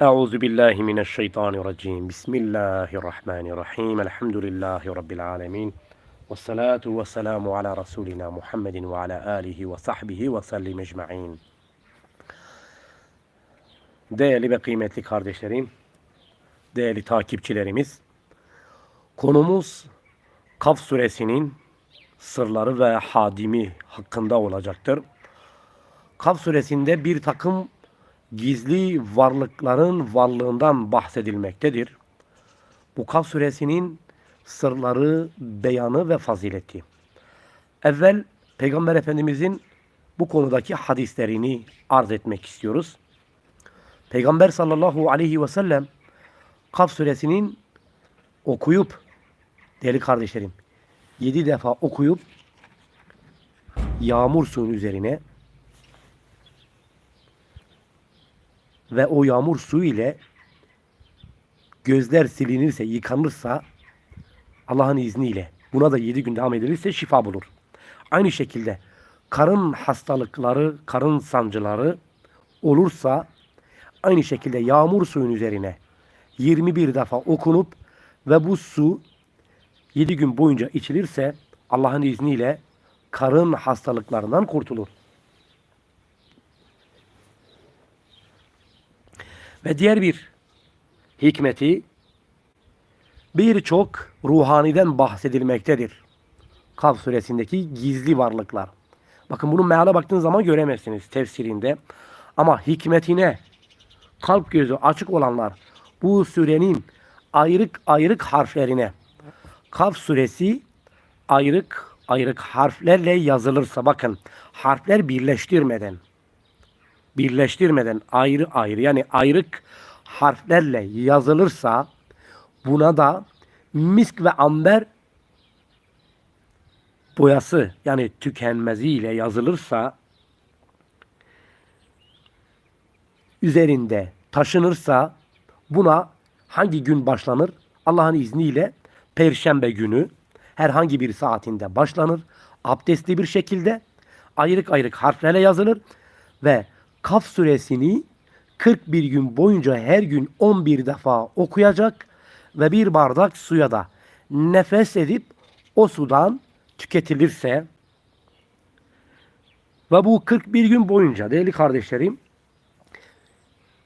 Euzu billahi mineşşeytanirracim. Bismillahirrahmanirrahim. Elhamdülillahi rabbil alamin. Ves salatu ve selamu ala rasulina Muhammedin ve ala alihi ve sahbihi ve sellim ecmaîn. Değerli ve kıymetli kardeşlerim, değerli takipçilerimiz, konumuz Kaf suresinin sırları ve hadimi hakkında olacaktır. Kaf suresinde bir takım gizli varlıkların varlığından bahsedilmektedir. Bu Kaf suresinin sırları, beyanı ve fazileti. Evvel Peygamber Efendimizin bu konudaki hadislerini arz etmek istiyoruz. Peygamber sallallahu aleyhi ve sellem Kaf suresinin okuyup değerli kardeşlerim yedi defa okuyup yağmur suyun üzerine ve o yağmur suyu ile gözler silinirse, yıkanırsa Allah'ın izniyle buna da yedi gün devam edilirse şifa bulur. Aynı şekilde karın hastalıkları, karın sancıları olursa aynı şekilde yağmur suyun üzerine 21 defa okunup ve bu su 7 gün boyunca içilirse Allah'ın izniyle karın hastalıklarından kurtulur. Ve diğer bir hikmeti birçok ruhaniden bahsedilmektedir. Kaf suresindeki gizli varlıklar. Bakın bunun meale baktığınız zaman göremezsiniz tefsirinde. Ama hikmetine kalp gözü açık olanlar bu surenin ayrık ayrık harflerine Kaf suresi ayrık ayrık harflerle yazılırsa bakın harfler birleştirmeden birleştirmeden ayrı ayrı yani ayrık harflerle yazılırsa buna da misk ve amber boyası yani tükenmeziyle yazılırsa üzerinde taşınırsa buna hangi gün başlanır? Allah'ın izniyle perşembe günü herhangi bir saatinde başlanır. Abdestli bir şekilde ayrık ayrık harflerle yazılır ve Kaf suresini 41 gün boyunca her gün 11 defa okuyacak ve bir bardak suya da nefes edip o sudan tüketilirse ve bu 41 gün boyunca değerli kardeşlerim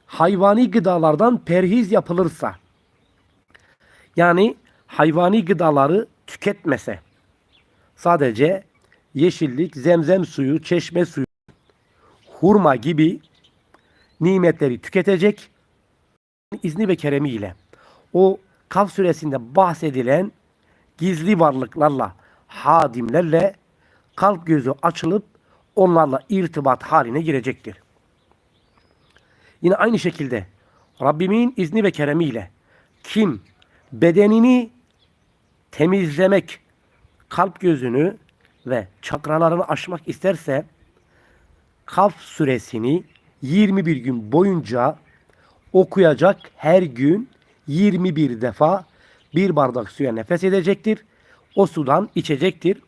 hayvani gıdalardan perhiz yapılırsa yani hayvani gıdaları tüketmese sadece yeşillik, zemzem suyu, çeşme suyu hurma gibi nimetleri tüketecek izni ve keremiyle o Kaf suresinde bahsedilen gizli varlıklarla, hadimlerle kalp gözü açılıp onlarla irtibat haline girecektir. Yine aynı şekilde Rabbimin izni ve keremiyle kim bedenini temizlemek, kalp gözünü ve çakralarını aşmak isterse Kaf suresini 21 gün boyunca okuyacak her gün 21 defa bir bardak suya nefes edecektir. O sudan içecektir.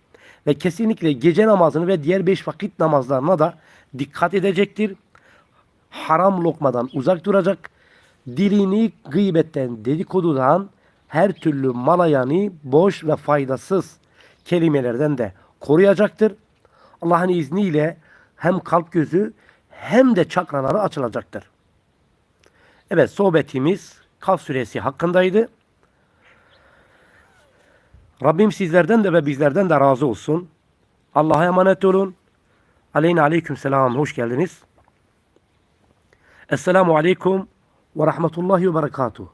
Ve kesinlikle gece namazını ve diğer beş vakit namazlarına da dikkat edecektir. Haram lokmadan uzak duracak. Dilini gıybetten, dedikodudan, her türlü malayani, boş ve faydasız kelimelerden de koruyacaktır. Allah'ın izniyle hem kalp gözü hem de çakraları açılacaktır. Evet sohbetimiz Kaf suresi hakkındaydı. Rabbim sizlerden de ve bizlerden de razı olsun. Allah'a emanet olun. Aleyna aleyküm selam. Hoş geldiniz. Esselamu aleyküm ve rahmetullahi ve berekatuhu.